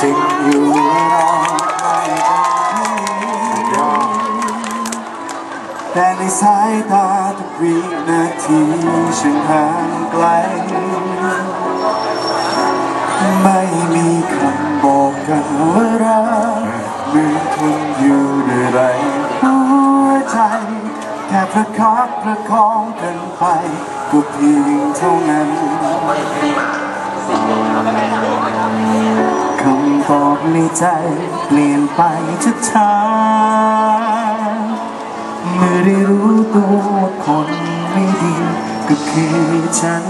จริงอยู่รอใครเป็นผู้แต่ในสายตาทุกวินาทีฉันห่างไกล ไม่มีคำบอกกันว่ารักเหมือนคุณอยู่ด้วยไรหัวใจแค่ประคับประคองกันไปก็เพียงเท่านั้น ในใจเปลี่ยนไปช้าๆเมื่อได้รู้ตัวว่าคนไม่ดีก็คือฉัน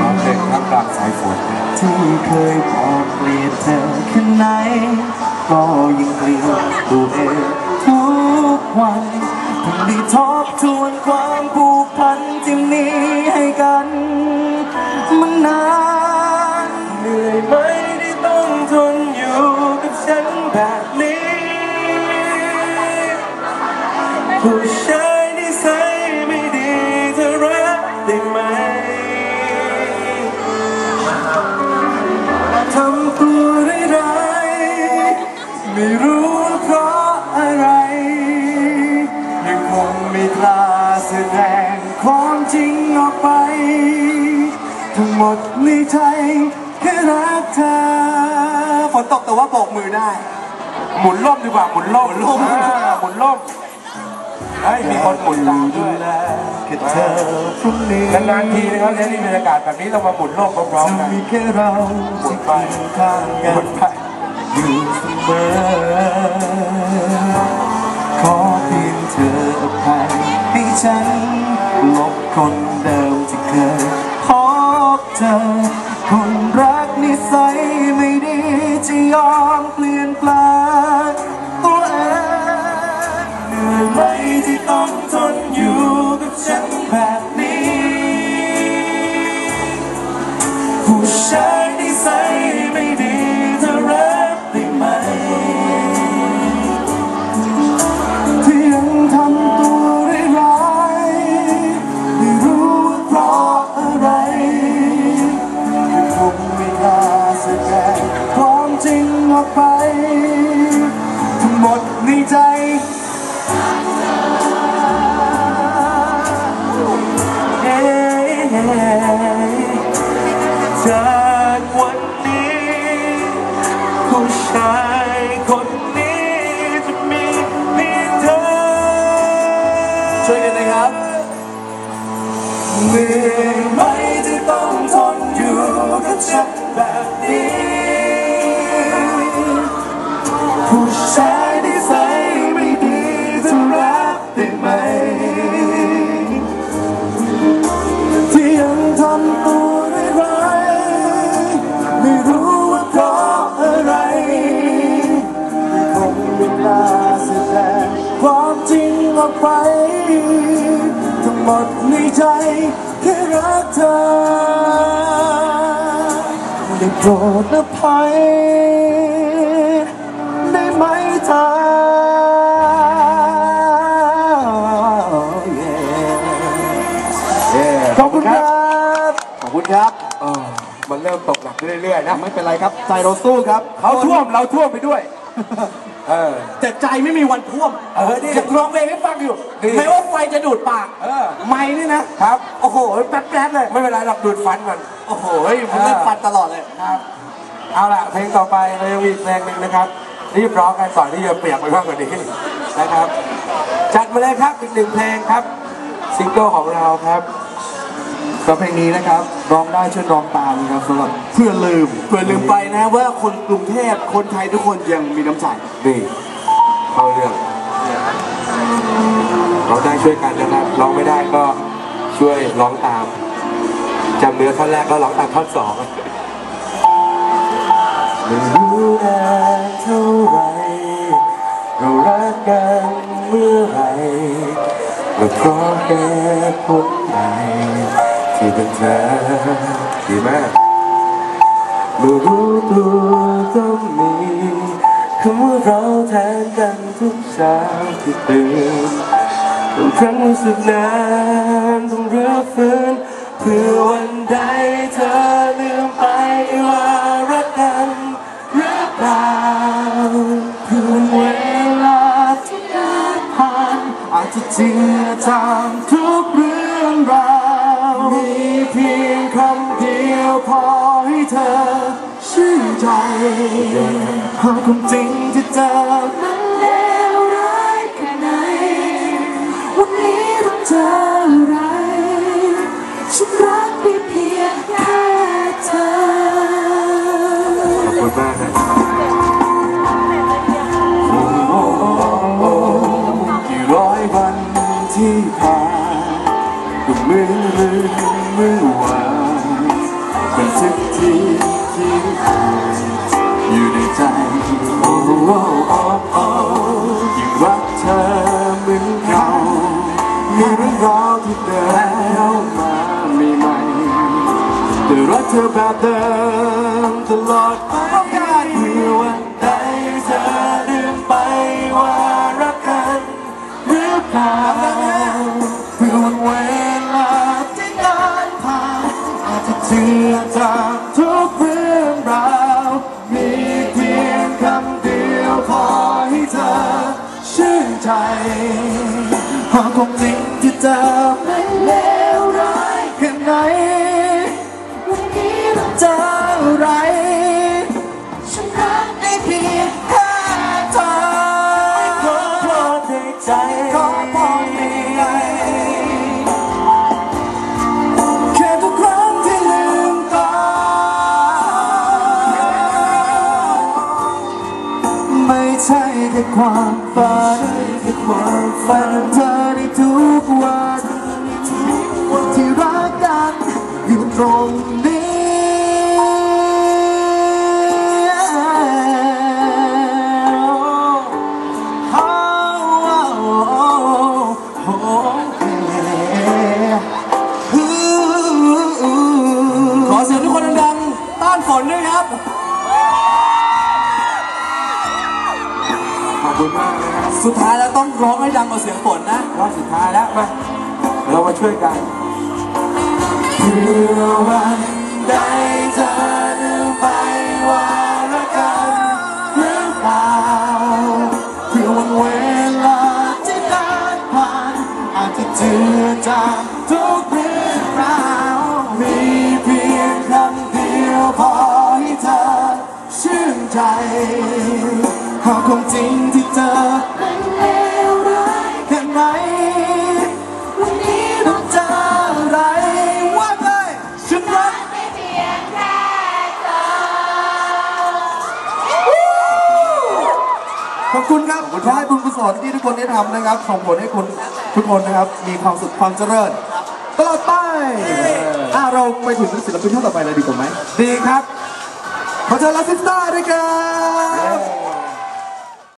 ร้องเพลงท่ามกลางสายฝนที่เคยบอกเกลียดเธอแค่ไหน ก็ยังเกลียดตัวเองทุกวันเพิ่งได้ทบทวนความผูกพันที่มีให้กัน มันนาน แบบนี้ ผู้ชายที่ใส่ไม่ดีเธอรักได้ไหมทำตัวร้ายๆไม่รู้เพราะอะไร ยังคงไม่กล้าแสดงความจริงออกไป ทั้งหมดในใจแค่รักเธอฝนตกแต่ว่าโบกมือได้ หมุนล่มดีกว่าหมุนล่มหมุนล่มหมุนล่มเฮ้ยมีคนหมุนตามด้วยแค่นานๆทีนะครับเนี่ยที่บรรยากาศแบบนี้เรามาหมุนโลกพร้อมๆกันจะมีแค่เราที่เคียงข้างกัหมุนนไปอยู่เสมอขอเพียงเธออภัยให้ฉันลบคน จากวันนี้ผู้ชายคนนี้จะมีเพียงเธอ ช่วยกันนะครับเหนื่อไหมที่ต้องทนอยู่กับฉันแบบ ได้ไหม ที่ยังทำตัวร้ายไม่รู้ว่าเพราะอะไรคงไม่กล้าแสดงความจริงออกไป ทั้งหมดในใจแค่รักเธอได้โปรดอภัยได้ไหมเธอ ขอบคุณครับ ขอบคุณครับเออมันเริ่มตกหนักขึ้นเรื่อยๆนะ ไม่เป็นไรครับ ใจเราสู้ครับ เขาท่วมเราท่วมไปด้วย เออ แต่ใจไม่มีวันท่วมเออนี่อยากร้องเพลงให้ฟังอยู่นี่ไม่ว่าไฟจะดูดปาก เออ ไม่นี่นะครับ โอ้โห แป๊บๆเลย ไม่เป็นไรหรอกดูดฟันมัน โอ้โหมันเล่นฟันตลอดเลยครับ เอาล่ะ เพลงต่อไปเรายังมีอีกเพลงหนึ่งนะครับ รีบร้องกันก่อนที่จะเปียกไปมากกว่านี้นะครับ จัดมาเลยครับอีกหนึ่งเพลงครับซิงเกิลของเราครับ ก็เพลงนี้นะครับร้องได้ช่วยร้องตามนะครับสำหรับเพื่อลืมเพื่อลืมไปนะว่าคนกรุงเทพคนไทยทุกคนยังมีน้ำใจ นี่เข้าเรื่องเร้องได้ช่วยกันนะครับร้องไม่ได้ก็ช่วยร้องตามจำเนื้อท่อนแรกก็ร้องตามท่อนสองไม่รู้นานเท่าไหรเรารักกันเมื่อไหรก็เพราะแค่พบใหม่ คิดถึงเธอที่แมากรู้รู้ตัวต้องมีคำว่าเราแทนกันทุกเช้าที่ตื่นบางครั้งรู้สึกนานต้องเรื้อฟื้นเพื่อวันใดเธอลืมไปว่ารักกันหรือเปล่าคืนเวลาที่ผ่านอาจจะจริงจัง ขอให้เธอชื่นใจหากความจริงที่เจอมันเลวร้ายแค่ไหน วันนี้ต้องเจออะไรฉันรักเพียง สิ่ที่คิดอยู่ในใจโอ้โอ้โอ้โอ้ยิ่งรักเธอเหมือนเก่ามีเรื่องราวที่เดินเข้ามาใหม่แต่รักเธอแบบเดิมตลอดไปเพื่อวันใดเธอลืมไปว่ารักกันหรือเปล่าเพื่อวันเวลาที่นานผ่านอาจจะเชื่อจาก ริ ใช่แค่ความฝันแค่ความฝันเธอในทุกวันวันที่รักกันอยู่ตรงนี้ อบคุณมากนะครับสุดท้ายแล้วต้องร้องให้ดังกว่าเสียงฝนนะรอบสุดท้ายแล้วมาเรามาช่วยกันเพื่อวันใดเธอลืมไปว่ารักกันหรือเปล่าเพื่อวันเวลาที่นานผ่านอาจจะเจือจางทุกเรื่องราวมีเพียงคำเดียวพอให้เธอชื่นใจหาก ความจริงที่เจอมันเลวร้ายแค่ไหนวันนี้ต้ต้อองงเจออะไรว่าไปฉันรักไม่เพียงแค่เธอขอบคุณครับขอให้บุญกุศลที่ทุกคนได้ทำนะครับส่งผลให้คุณทุกคนนะครับ มีความสุขความเจริญตลอดไปอะเราไปถึงศิลปินท่านต่อไปเลยดีกว่าไหมดีครับขอเชิญลาซิสตาด้วยครับ